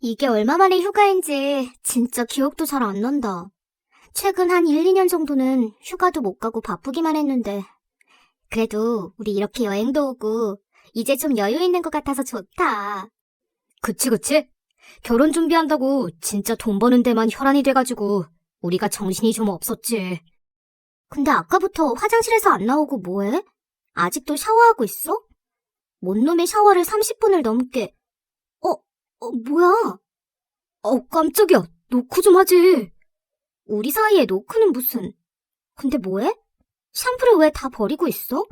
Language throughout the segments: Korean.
이게 얼마 만에 휴가인지 진짜 기억도 잘 안 난다. 최근 한 1, 2년 정도는 휴가도 못 가고 바쁘기만 했는데. 그래도 우리 이렇게 여행도 오고 이제 좀 여유 있는 것 같아서 좋다. 그치 그치? 결혼 준비한다고 진짜 돈 버는 데만 혈안이 돼가지고 우리가 정신이 좀 없었지. 근데 아까부터 화장실에서 안 나오고 뭐해? 아직도 샤워하고 있어? 뭔 놈의 샤워를 30분을 넘게. 어, 어, 뭐야? 어, 깜짝이야. 노크 좀 하지. 우리 사이에 노크는 무슨. 근데 뭐해? 샴푸를 왜 다 버리고 있어?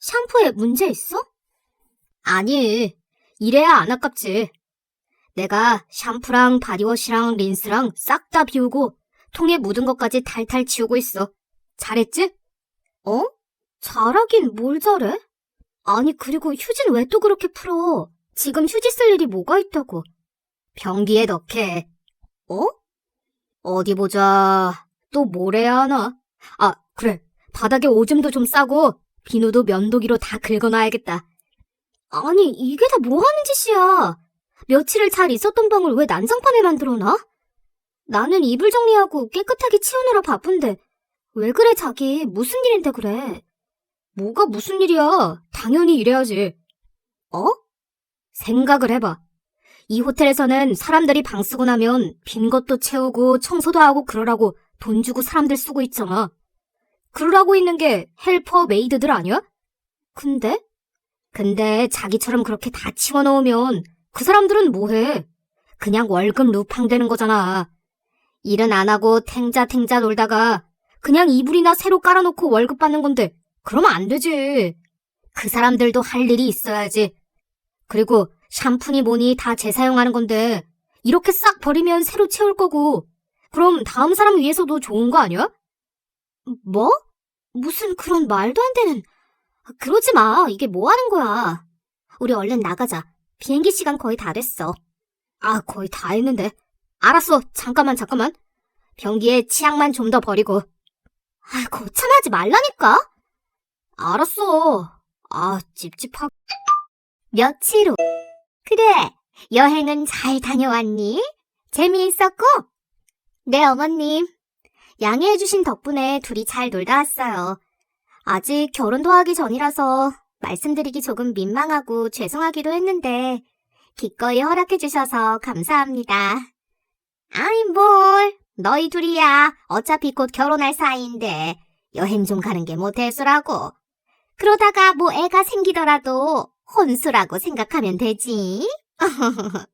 샴푸에 문제 있어? 아니, 이래야 안 아깝지. 내가 샴푸랑 바디워시랑 린스랑 싹 다 비우고 통에 묻은 것까지 탈탈 치우고 있어. 잘했지? 어? 잘하긴 뭘 잘해? 아니, 그리고 휴지는 왜또 그렇게 풀어? 지금 휴지 쓸 일이 뭐가 있다고? 변기에 넣게. 어? 어디 보자. 또 뭘 해야 하나? 아, 그래. 바닥에 오줌도 좀 싸고 비누도 면도기로 다 긁어놔야겠다. 아니, 이게 다 뭐 하는 짓이야? 며칠을 잘 있었던 방을 왜 난장판에 만들어놔? 나는 이불 정리하고 깨끗하게 치우느라 바쁜데 왜 그래 자기? 무슨 일인데 그래? 뭐가 무슨 일이야? 당연히 이래야지. 어? 생각을 해봐. 이 호텔에서는 사람들이 방 쓰고 나면 빈 것도 채우고 청소도 하고 그러라고 돈 주고 사람들 쓰고 있잖아. 그러라고 있는 게 헬퍼 메이드들 아니야? 근데? 근데 자기처럼 그렇게 다 치워놓으면 그 사람들은 뭐해? 그냥 월급 루팡되는 거잖아. 일은 안 하고 탱자탱자 놀다가 그냥 이불이나 새로 깔아놓고 월급 받는 건데 그러면 안 되지. 그 사람들도 할 일이 있어야지. 그리고 샴푸니 뭐니 다 재사용하는 건데 이렇게 싹 버리면 새로 채울 거고 그럼 다음 사람 위해서도 좋은 거 아니야? 뭐? 무슨 그런 말도 안 되는 그러지 마. 이게 뭐 하는 거야? 우리 얼른 나가자. 비행기 시간 거의 다 됐어. 아, 거의 다 했는데. 알았어. 잠깐만, 잠깐만. 변기에 치약만 좀 더 버리고. 아, 거참하지 말라니까? 알았어. 아, 찝찝하. 며칠 후. 그래, 여행은 잘 다녀왔니? 재미있었고? 네, 어머님. 양해해주신 덕분에 둘이 잘 놀다 왔어요. 아직 결혼도 하기 전이라서 말씀드리기 조금 민망하고 죄송하기도 했는데, 기꺼이 허락해주셔서 감사합니다. 아이, 뭘. 너희 둘이야. 어차피 곧 결혼할 사이인데, 여행 좀 가는 게 뭐 대수라고. 그러다가 뭐 애가 생기더라도 혼수라고 생각하면 되지.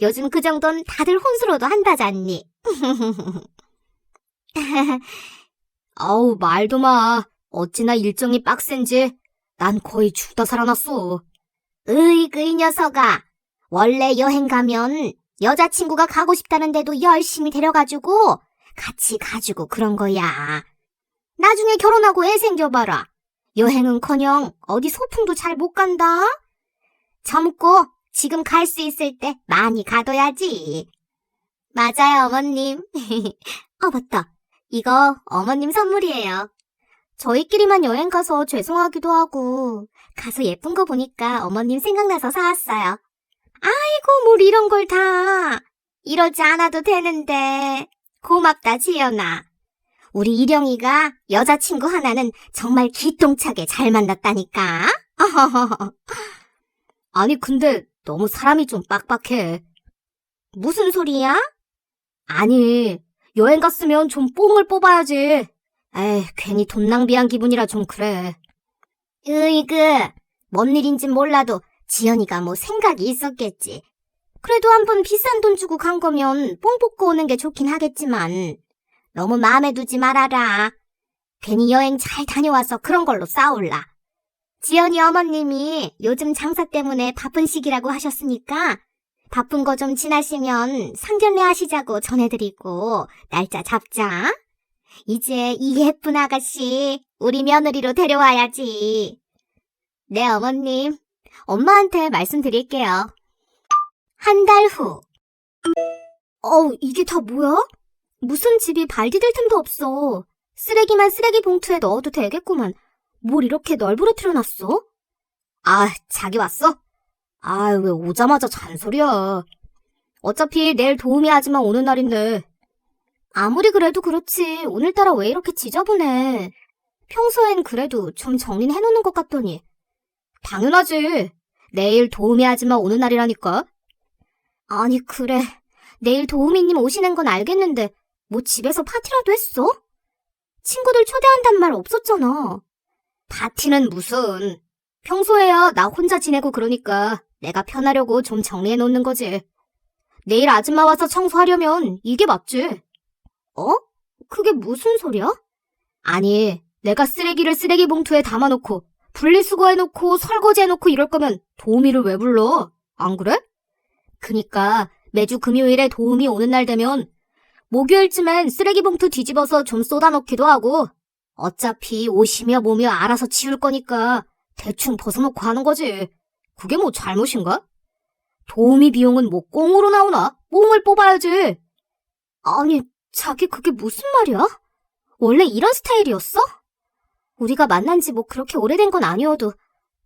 요즘 그 정도는 다들 혼수로도 한다잖니. 어우, 말도 마. 어찌나 일정이 빡센지 난 거의 죽다 살아났어. 으이그 이 녀석아. 원래 여행 가면 여자친구가 가고 싶다는데도 열심히 데려가지고 같이 가지고 그런 거야. 나중에 결혼하고 애 생겨봐라. 여행은커녕 어디 소풍도 잘 못 간다. 젊고 지금 갈 수 있을 때 많이 가둬야지. 맞아요, 어머님. 아, 맞다. 이거 어머님 선물이에요. 저희끼리만 여행 가서 죄송하기도 하고, 가서 예쁜 거 보니까 어머님 생각나서 사왔어요. 아이고, 뭘 이런 걸 다. 이러지 않아도 되는데. 고맙다, 지연아. 우리 일영이가 여자친구 하나는 정말 기똥차게 잘 만났다니까. 아니, 근데 너무 사람이 좀 빡빡해. 무슨 소리야? 아니, 여행 갔으면 좀 뽕을 뽑아야지. 에이, 괜히 돈 낭비한 기분이라 좀 그래. 으이그, 뭔 일인진 몰라도 지연이가 뭐 생각이 있었겠지. 그래도 한번 비싼 돈 주고 간 거면 뽕 뽑고 오는 게 좋긴 하겠지만, 너무 마음에 두지 말아라. 괜히 여행 잘 다녀와서 그런 걸로 싸울라. 지연이 어머님이 요즘 장사 때문에 바쁜 시기라고 하셨으니까 바쁜 거 좀 지나시면 상견례 하시자고 전해드리고 날짜 잡자. 이제 이 예쁜 아가씨 우리 며느리로 데려와야지. 네, 어머님. 엄마한테 말씀드릴게요. 한 달 후. 어우, 이게 다 뭐야? 무슨 집이 발 디딜 틈도 없어. 쓰레기만 쓰레기 봉투에 넣어도 되겠구만. 뭘 이렇게 널브러뜨려 놨어? 아, 자기 왔어? 아, 왜 오자마자 잔소리야. 어차피 내일 도우미 아줌마 오는 날인데. 아무리 그래도 그렇지. 오늘따라 왜 이렇게 지저분해. 평소엔 그래도 좀 정리는 해놓는 것 같더니. 당연하지. 내일 도우미 아줌마 오는 날이라니까. 아니, 그래. 내일 도우미님 오시는 건 알겠는데, 뭐 집에서 파티라도 했어? 친구들 초대한단 말 없었잖아. 파티는 무슨. 평소에야 나 혼자 지내고 그러니까 내가 편하려고 좀 정리해 놓는 거지. 내일 아줌마 와서 청소하려면 이게 맞지. 어? 그게 무슨 소리야? 아니, 내가 쓰레기를 쓰레기 봉투에 담아놓고 분리수거 해놓고 설거지 해놓고 이럴 거면 도우미를 왜 불러? 안 그래? 그니까 매주 금요일에 도우미 오는 날 되면 목요일쯤엔 쓰레기 봉투 뒤집어서 좀 쏟아놓기도 하고 어차피 옷이며 뭐며 알아서 치울 거니까 대충 벗어놓고 하는 거지. 그게 뭐 잘못인가? 도우미 비용은 뭐 꽁으로 나오나? 꽁을 뽑아야지. 아니, 자기 그게 무슨 말이야? 원래 이런 스타일이었어? 우리가 만난 지 뭐 그렇게 오래된 건 아니어도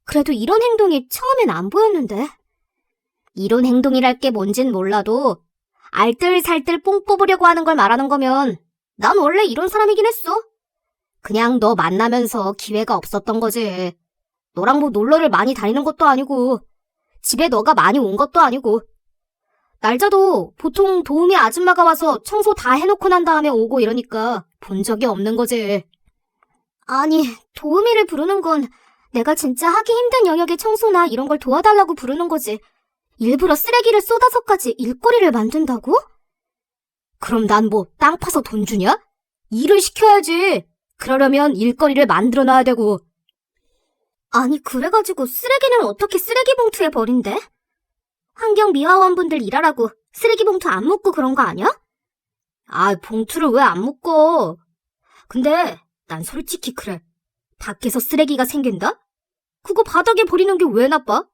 그래도 이런 행동이 처음엔 안 보였는데. 이런 행동이랄 게 뭔진 몰라도 알뜰살뜰 뽕 뽑으려고 하는 걸 말하는 거면 난 원래 이런 사람이긴 했어. 그냥 너 만나면서 기회가 없었던 거지. 너랑 뭐 놀러를 많이 다니는 것도 아니고 집에 너가 많이 온 것도 아니고 날짜도 보통 도우미 아줌마가 와서 청소 다 해놓고 난 다음에 오고 이러니까 본 적이 없는 거지. 아니, 도우미를 부르는 건 내가 진짜 하기 힘든 영역의 청소나 이런 걸 도와달라고 부르는 거지. 일부러 쓰레기를 쏟아서까지 일거리를 만든다고? 그럼 난 뭐 땅 파서 돈 주냐? 일을 시켜야지. 그러려면 일거리를 만들어 놔야 되고. 아니, 그래가지고 쓰레기는 어떻게 쓰레기 봉투에 버린대? 환경 미화원분들 일하라고 쓰레기 봉투 안 묶고 그런 거 아니야? 아, 봉투를 왜 안 묶어? 근데 난 솔직히 그래. 밖에서 쓰레기가 생긴다? 그거 바닥에 버리는 게 왜 나빠?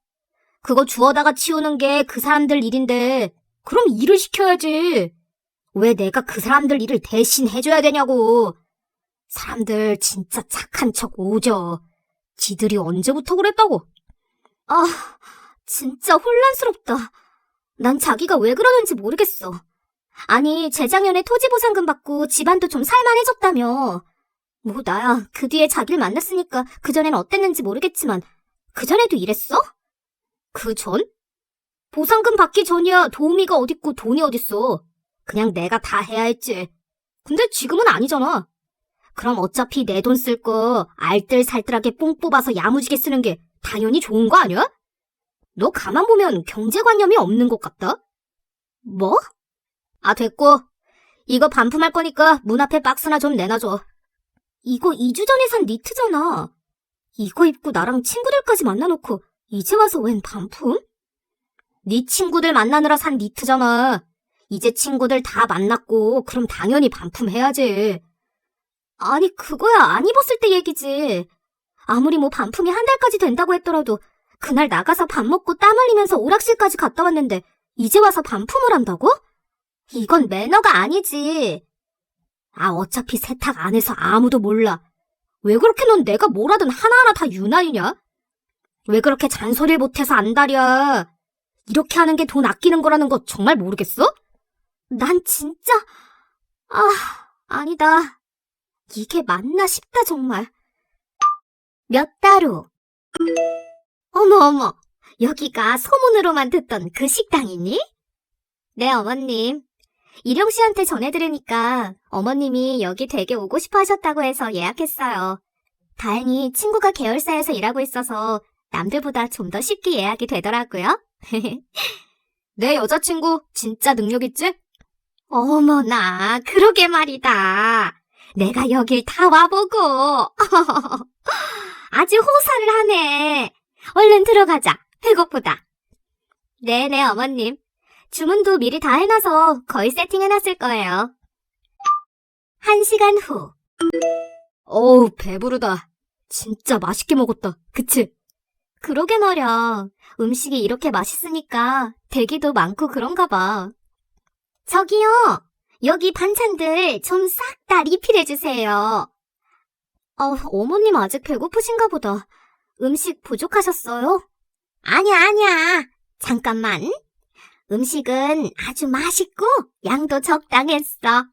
그거 주워다가 치우는 게 그 사람들 일인데 그럼 일을 시켜야지. 왜 내가 그 사람들 일을 대신 해줘야 되냐고. 사람들 진짜 착한 척 오죠. 지들이 언제부터 그랬다고? 아, 진짜 혼란스럽다. 난 자기가 왜 그러는지 모르겠어. 아니, 재작년에 토지보상금 받고 집안도 좀 살만해졌다며. 뭐, 나야 그 뒤에 자기를 만났으니까 그전엔 어땠는지 모르겠지만, 그전에도 이랬어? 그 전? 보상금 받기 전이야 도우미가 어딨고 돈이 어딨어. 그냥 내가 다 해야 했지. 근데 지금은 아니잖아. 그럼 어차피 내 돈 쓸 거 알뜰살뜰하게 뽕 뽑아서 야무지게 쓰는 게 당연히 좋은 거 아니야? 너 가만 보면 경제관념이 없는 것 같다? 뭐? 아, 됐고. 이거 반품할 거니까 문 앞에 박스나 좀 내놔줘. 이거 2주 전에 산 니트잖아. 이거 입고 나랑 친구들까지 만나놓고 이제 와서 웬 반품? 네 친구들 만나느라 산 니트잖아. 이제 친구들 다 만났고 그럼 당연히 반품해야지. 아니 그거야 안 입었을 때 얘기지. 아무리 뭐 반품이 한 달까지 된다고 했더라도 그날 나가서 밥 먹고 땀 흘리면서 오락실까지 갔다 왔는데 이제 와서 반품을 한다고? 이건 매너가 아니지. 아 어차피 세탁 안 해서 아무도 몰라. 왜 그렇게 넌 내가 뭘 하든 하나하나 다 유난이냐? 왜 그렇게 잔소리를 못해서 안달이야? 이렇게 하는 게 돈 아끼는 거라는 거 정말 모르겠어? 난 진짜, 아, 아니다. 이게 맞나 싶다, 정말. 몇 달 후. 어머, 어머. 여기가 소문으로만 듣던 그 식당이니? 네, 어머님. 일용 씨한테 전해드리니까 어머님이 여기 되게 오고 싶어 하셨다고 해서 예약했어요. 다행히 친구가 계열사에서 일하고 있어서 남들보다 좀 더 쉽게 예약이 되더라고요. 내 여자친구 진짜 능력 있지? 어머나, 그러게 말이다. 내가 여길 다 와보고. 아주 호사를 하네. 얼른 들어가자. 배고프다. 네네, 어머님. 주문도 미리 다 해놔서 거의 세팅해놨을 거예요. 한 시간 후. 어우, 배부르다. 진짜 맛있게 먹었다. 그치? 그러게 말야. 음식이 이렇게 맛있으니까 대기도 많고 그런가 봐. 저기요. 여기 반찬들 좀 싹 다 리필해주세요. 어, 어머님 아직 배고프신가 보다. 음식 부족하셨어요? 아니야, 아니야. 잠깐만. 음식은 아주 맛있고 양도 적당했어.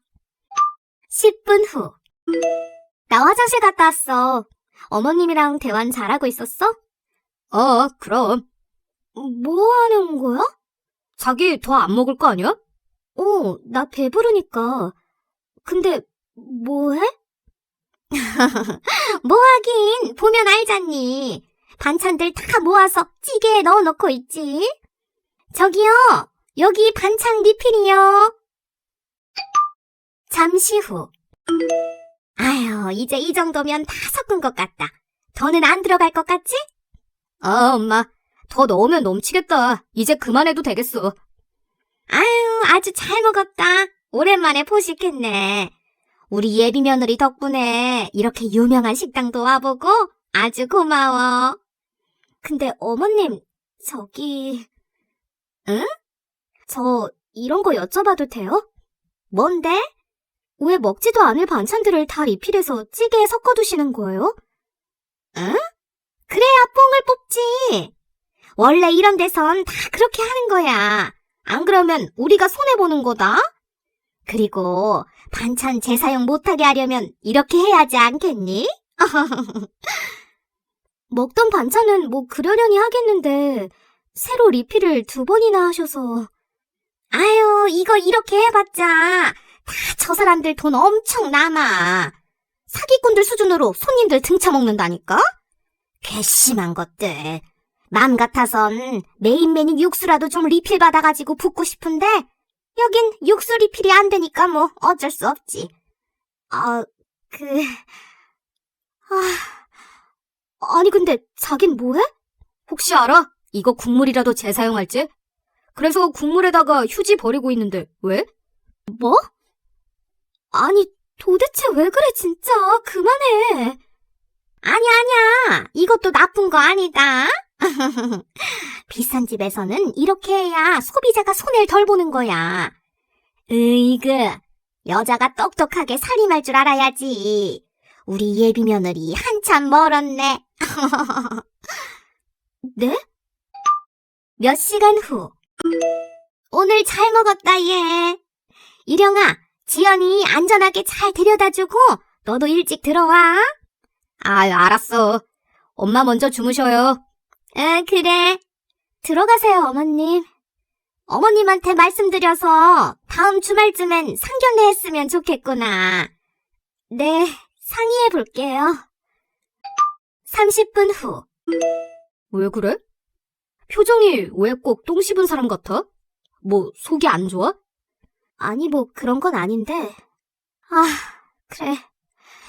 10분 후. 나 화장실 갔다 왔어. 어머님이랑 대화는 잘하고 있었어? 어, 그럼. 뭐 하는 거야? 자기 더 안 먹을 거 아니야? 어, 나 배부르니까. 근데, 뭐 해? 뭐 하긴, 보면 알잖니. 반찬들 다 모아서 찌개에 넣어 놓고 있지. 저기요, 여기 반찬 리필이요. 잠시 후. 아유, 이제 이 정도면 다 섞은 것 같다. 더는 안 들어갈 것 같지? 아, 엄마. 더 넣으면 넘치겠다. 이제 그만해도 되겠어. 아유, 아주 잘 먹었다. 오랜만에 포식했네. 우리 예비 며느리 덕분에 이렇게 유명한 식당도 와보고 아주 고마워. 근데 어머님, 저기... 응? 저 이런 거 여쭤봐도 돼요? 뭔데? 왜 먹지도 않을 반찬들을 다 리필해서 찌개에 섞어 두시는 거예요? 응? 그래야 뽕을 뽑지. 원래 이런 데선 다 그렇게 하는 거야. 안 그러면 우리가 손해보는 거다? 그리고 반찬 재사용 못하게 하려면 이렇게 해야지 않겠니? 먹던 반찬은 뭐 그러려니 하겠는데 새로 리필을 두 번이나 하셔서 아유 이거 이렇게 해봤자 다 저 사람들 돈 엄청 남아 사기꾼들 수준으로 손님들 등쳐먹는다니까? 괘씸한 것들 맘 같아선 메인 메뉴 육수라도 좀 리필 받아가지고 붓고 싶은데 여긴 육수 리필이 안 되니까 뭐 어쩔 수 없지. 아, 그... 아... 아니 근데 자긴 뭐해? 혹시 알아? 이거 국물이라도 재사용할지? 그래서 국물에다가 휴지 버리고 있는데, 왜? 뭐? 아니 도대체 왜 그래 진짜 그만해. 아니야 아니야 이것도 나쁜 거 아니다. 비싼 집에서는 이렇게 해야 소비자가 손해를 덜 보는 거야. 으이그, 여자가 똑똑하게 살림할 줄 알아야지. 우리 예비 며느리 한참 멀었네. 네? 몇 시간 후. 오늘 잘 먹었다, 얘. 이령아, 지연이 안전하게 잘 데려다 주고, 너도 일찍 들어와. 아, 알았어. 엄마 먼저 주무셔요. 응, 그래. 들어가세요, 어머님. 어머님한테 말씀드려서 다음 주말쯤엔 상견례 했으면 좋겠구나. 네, 상의해 볼게요. 30분 후. 왜 그래? 표정이 왜 꼭 똥 씹은 사람 같아? 뭐, 속이 안 좋아? 아니, 뭐 그런 건 아닌데. 아.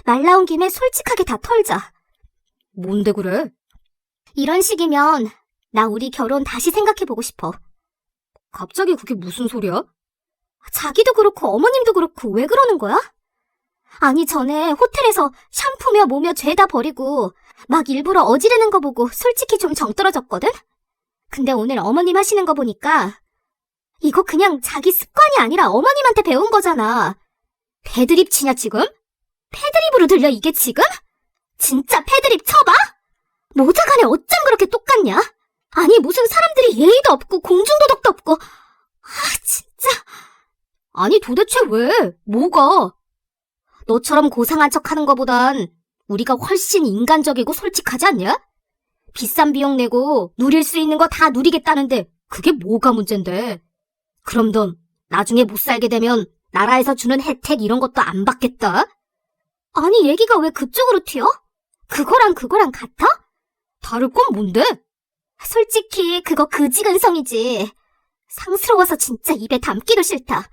말 나온 김에 솔직하게 다 털자. 뭔데 그래? 이런 식이면 나 우리 결혼 다시 생각해보고 싶어. 갑자기 그게 무슨 소리야? 자기도 그렇고 어머님도 그렇고 왜 그러는 거야? 아니 전에 호텔에서 샴푸며 뭐며 죄다 버리고 막 일부러 어지르는 거 보고 솔직히 좀 정 떨어졌거든? 근데 오늘 어머님 하시는 거 보니까 이거 그냥 자기 습관이 아니라 어머님한테 배운 거잖아. 패드립 치냐 지금? 패드립으로 들려 이게 지금? 진짜 패드립 쳐봐? 모자간에 어쩜 그렇게 똑같냐? 아니 무슨 사람들이 예의도 없고 공중도덕도 없고 아 진짜 아니 도대체 왜? 뭐가? 너처럼 고상한 척 하는 거보단 우리가 훨씬 인간적이고 솔직하지 않냐? 비싼 비용 내고 누릴 수 있는 거 다 누리겠다는데 그게 뭐가 문제인데? 그럼 넌 나중에 못 살게 되면 나라에서 주는 혜택 이런 것도 안 받겠다? 아니 얘기가 왜 그쪽으로 튀어? 그거랑 그거랑 같아? 다를 건 뭔데? 솔직히 그거 그지근성이지. 상스러워서 진짜 입에 담기도 싫다.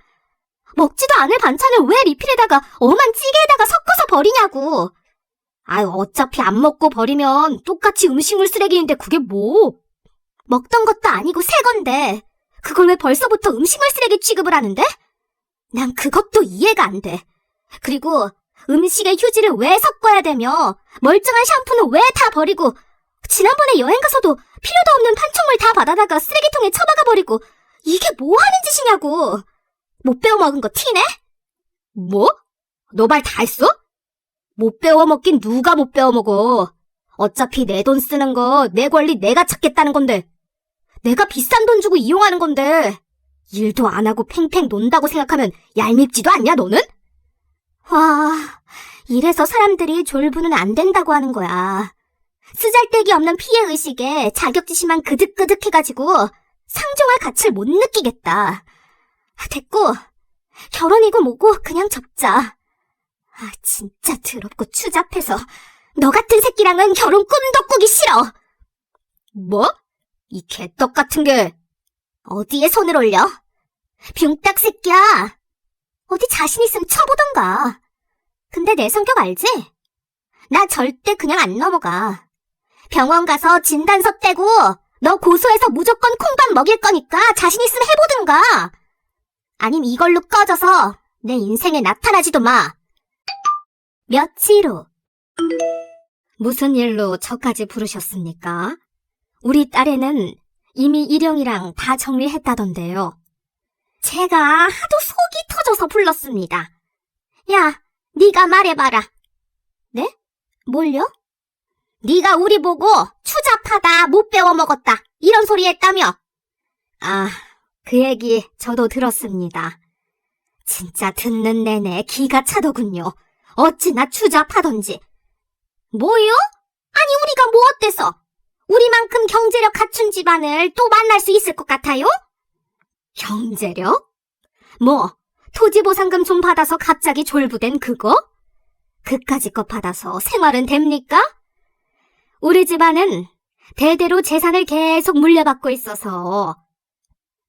먹지도 않을 반찬을 왜 리필에다가 엄한 찌개에다가 섞어서 버리냐고. 아유 어차피 안 먹고 버리면 똑같이 음식물 쓰레기인데 그게 뭐? 먹던 것도 아니고 새 건데 그걸 왜 벌써부터 음식물 쓰레기 취급을 하는데? 난 그것도 이해가 안 돼. 그리고 음식에 휴지를 왜 섞어야 되며 멀쩡한 샴푸는 왜 다 버리고 지난번에 여행 가서도 필요도 없는 판촉물 다 받아다가 쓰레기통에 처박아 버리고 이게 뭐 하는 짓이냐고. 못 배워 먹은 거 티네? 뭐? 너 말 다 했어? 못 배워 먹긴 누가 못 배워 먹어. 어차피 내 돈 쓰는 거 내 권리 내가 찾겠다는 건데 내가 비싼 돈 주고 이용하는 건데 일도 안 하고 팽팽 논다고 생각하면 얄밉지도 않냐 너는? 와, 이래서 사람들이 졸부는 안 된다고 하는 거야. 쓰잘데기 없는 피해 의식에 자격지심만 그득그득 해가지고 상종할 가치를 못 느끼겠다. 됐고, 결혼이고 뭐고 그냥 접자. 아, 진짜 더럽고 추잡해서 너 같은 새끼랑은 결혼 꿈도 꾸기 싫어. 뭐? 이 개떡 같은 게 어디에 손을 올려? 붕딱 새끼야. 어디 자신 있으면 쳐 보던가. 근데 내 성격 알지? 나 절대 그냥 안 넘어가. 병원 가서 진단서 떼고 너 고소해서 무조건 콩밥 먹일 거니까 자신 있으면 해보든가. 아님 이걸로 꺼져서 내 인생에 나타나지도 마. 며칠 후 무슨 일로 저까지 부르셨습니까? 우리 딸애는 이미 일영이랑 다 정리했다던데요. 제가 하도 속이 터져서 불렀습니다. 야, 네가 말해봐라. 네? 뭘요? 네가 우리 보고 추잡하다, 못 배워 먹었다 이런 소리 했다며? 아, 그 얘기 저도 들었습니다. 진짜 듣는 내내 기가 차더군요. 어찌나 추잡하던지. 뭐요? 아니 우리가 뭐 어때서? 우리만큼 경제력 갖춘 집안을 또 만날 수 있을 것 같아요? 경제력? 뭐, 토지보상금 좀 받아서 갑자기 졸부된 그거? 그까짓 거 받아서 생활은 됩니까? 우리 집안은 대대로 재산을 계속 물려받고 있어서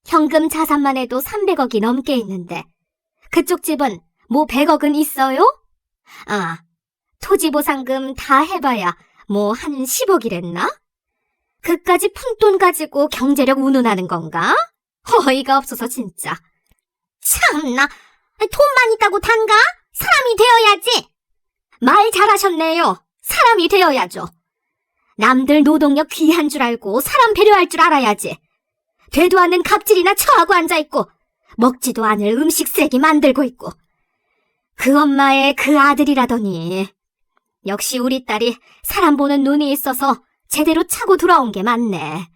현금 자산만 해도 300억이 넘게 있는데 그쪽 집은 뭐 100억은 있어요? 아, 토지보상금 다 해봐야 뭐 한 10억이랬나? 그까지 푼돈 가지고 경제력 운운하는 건가? 어이가 없어서 진짜. 참나, 돈만 있다고 단가? 사람이 되어야지. 말 잘하셨네요. 사람이 되어야죠. 남들 노동력 귀한 줄 알고 사람 배려할 줄 알아야지. 되도 않는 갑질이나 처하고 앉아있고 먹지도 않을 음식 쓰레기 만들고 있고 그 엄마의 그 아들이라더니 역시 우리 딸이 사람 보는 눈이 있어서 제대로 차고 돌아온 게 맞네.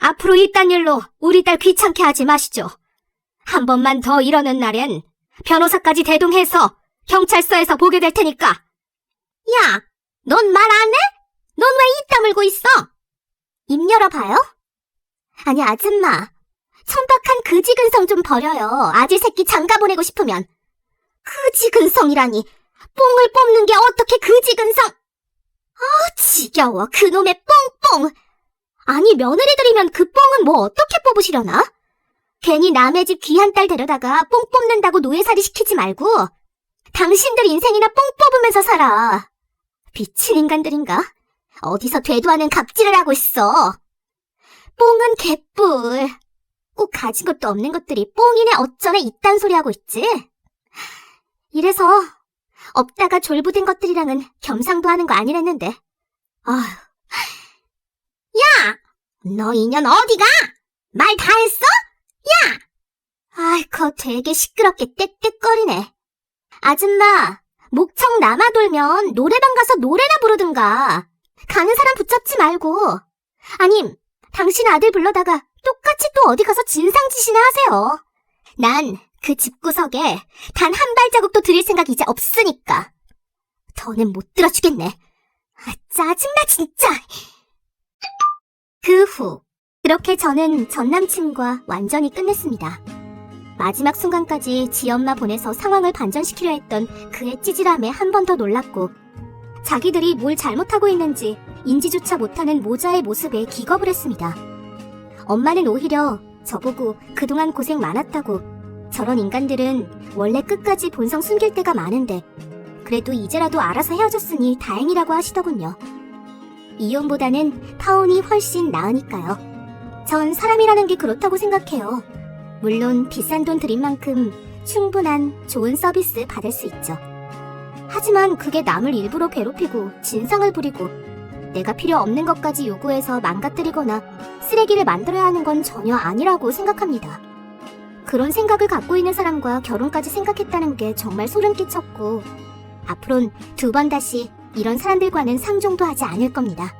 앞으로 이딴 일로 우리 딸 귀찮게 하지 마시죠. 한 번만 더 이러는 날엔 변호사까지 대동해서 경찰서에서 보게 될 테니까. 야, 넌 말 안 해? 넌 왜 입 다물고 있어? 입 열어봐요. 아니, 아줌마. 천박한 그지근성 좀 버려요. 아재 새끼 장가 보내고 싶으면. 그지근성이라니. 뽕을 뽑는 게 어떻게 그지근성? 아, 지겨워. 그놈의 뽕뽕. 아니, 며느리들이면 그 뽕은 뭐 어떻게 뽑으시려나? 괜히 남의 집 귀한 딸 데려다가 뽕 뽑는다고 노예살이 시키지 말고 당신들 인생이나 뽕 뽑으면서 살아. 미친 인간들인가? 어디서 되도 않은 갑질을 하고 있어. 뽕은 개뿔. 꼭 가진 것도 없는 것들이 뽕이네 어쩌네 이딴 소리 하고 있지. 이래서 없다가 졸부된 것들이랑은 겸상도 하는 거 아니랬는데. 아휴. 야! 너 인연 어디가? 말 다 했어? 야! 아이고 되게 시끄럽게 떽떽거리네. 아줌마, 목청 남아 돌면 노래방 가서 노래나 부르든가. 가는 사람 붙잡지 말고. 아님, 당신 아들 불러다가 똑같이 또 어디 가서 진상짓이나 하세요. 난 그 집구석에 단 한 발자국도 들일 생각 이제 없으니까. 더는 못 들어주겠네. 아, 짜증나, 진짜. 그 후, 그렇게 저는 전 남친과 완전히 끝냈습니다. 마지막 순간까지 지 엄마 보내서 상황을 반전시키려 했던 그의 찌질함에 한 번 더 놀랐고, 자기들이 뭘 잘못하고 있는지 인지조차 못하는 모자의 모습에 기겁을 했습니다. 엄마는 오히려 저보고 그동안 고생 많았다고 저런 인간들은 원래 끝까지 본성 숨길 때가 많은데 그래도 이제라도 알아서 헤어졌으니 다행이라고 하시더군요. 이혼보다는 파혼이 훨씬 나으니까요. 전 사람이라는 게 그렇다고 생각해요. 물론 비싼 돈 들인 만큼 충분한 좋은 서비스 받을 수 있죠. 하지만 그게 남을 일부러 괴롭히고 진상을 부리고 내가 필요 없는 것까지 요구해서 망가뜨리거나 쓰레기를 만들어야 하는 건 전혀 아니라고 생각합니다. 그런 생각을 갖고 있는 사람과 결혼까지 생각했다는 게 정말 소름 끼쳤고 앞으론 두 번 다시 이런 사람들과는 상종도 하지 않을 겁니다.